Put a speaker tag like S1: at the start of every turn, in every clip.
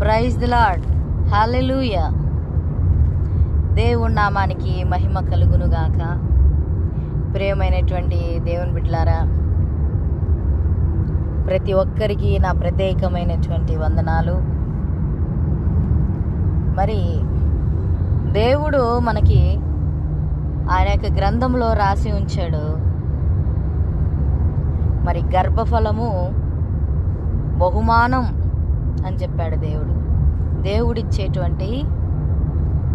S1: Praise the lord hallelujah దేవుడు నామానికి మహిమ కలుగునుగాక. ప్రియమైనటువంటి దేవుని బిడ్డలారా ప్రతి ఒక్కరికి నా ప్రత్యేకమైనటువంటి వందనాలు. మరి దేవుడు మనకి ఆయన యొక్క గ్రంథంలో రాసి ఉంచాడు. మరి గర్భఫలము బహుమానం అని చెప్పాడు దేవుడు. దేవుడిచ్చేటువంటి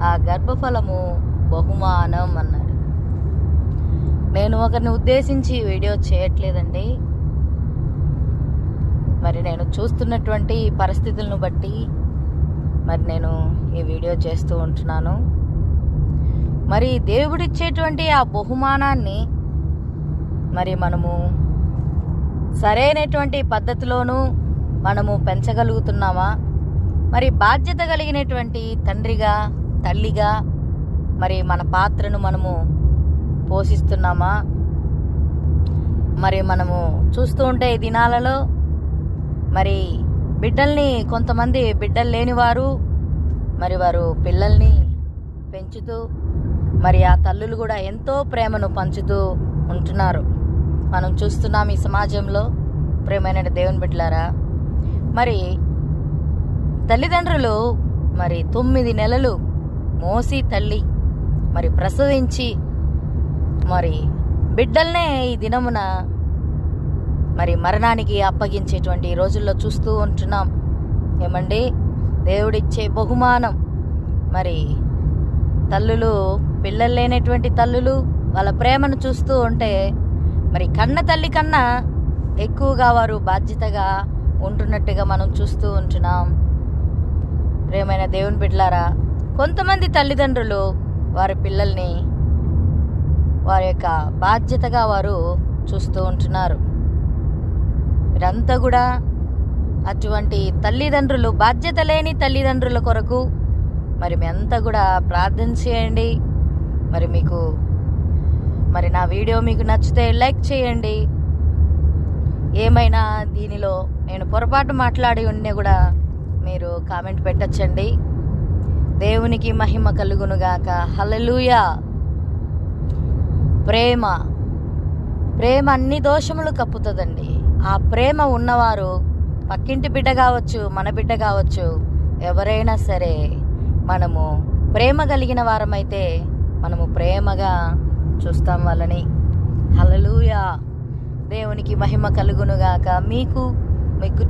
S1: ఆ గర్భఫలము బహుమానం అన్నాడు. నేను ఒకరిని ఉద్దేశించి వీడియో చేయట్లేదండి. మరి నేను చూస్తున్నటువంటి పరిస్థితులను బట్టి మరి నేను ఈ వీడియో చేస్తూ ఉంటున్నాను. మరి దేవుడిచ్చేటువంటి ఆ బహుమానాన్ని మరి మనము సరైనటువంటి పద్ధతిలోనూ మనము పెంచగలుగుతున్నామా? మరి బాధ్యత కలిగినటువంటి తండ్రిగా తల్లిగా మరి మన పాత్రను మనము పోషిస్తున్నామా? మరి మనము చూస్తూ ఉంటే ఈ దినాలలో మరి బిడ్డల్ని కొంతమంది బిడ్డలు లేనివారు మరి వారు పిల్లల్ని పెంచుతూ మరి ఆ తల్లులు కూడా ఎంతో ప్రేమను పంచుతూ ఉంటున్నారు. మనం చూస్తున్నాం ఈ సమాజంలో ప్రేమైన దేవుని బిడ్డలారా మరి తల్లిదండ్రులు మరి తొమ్మిది నెలలు మోసి తల్లి మరి ప్రసవించి మరి బిడ్డల్నే ఈ దినమున మరి మరణానికి అప్పగించేటువంటి రోజుల్లో చూస్తూ ఉంటున్నాం. ఏమండి? దేవుడిచ్చే బహుమానం. మరి తల్లులు పిల్లలు లేనటువంటి తల్లులు వాళ్ళ ప్రేమను చూస్తూ ఉంటే మరి కన్న తల్లి కన్నా ఎక్కువగా వారు బాధ్యతగా ఉంటున్నట్టుగా మనం చూస్తూ ఉంటున్నాం. ప్రేమైన దేవుని బిడ్డలారా కొంతమంది తల్లిదండ్రులు వారి పిల్లల్ని వారి యొక్క బాధ్యతగా వారు చూస్తూ ఉంటున్నారు. మీరంతా కూడా అటువంటి తల్లిదండ్రులు బాధ్యత లేని తల్లిదండ్రుల కొరకు మరి మీ అంతా కూడా ప్రార్థన చేయండి. మరి మీకు మరి నా వీడియో మీకు నచ్చితే లైక్ చేయండి. ఏమైనా దీనిలో నేను పొరపాటు మాట్లాడి ఉండే కూడా మీరు కామెంట్ పెట్టచ్చండి. దేవునికి మహిమ కలుగునుగాక హల్లెలూయా. ప్రేమ. ప్రేమ అన్ని దోషములు కప్పుతుందండి. ఆ ప్రేమ ఉన్నవారు పక్కింటి బిడ్డ కావచ్చు మన బిడ్డ కావచ్చు ఎవరైనా సరే మనము ప్రేమ కలిగిన వారమైతే మనము ప్రేమగా చూస్తాం వాళ్ళని. హలలుయా దేవునికి మహిమ కలుగునుగాక. మీకు మీకు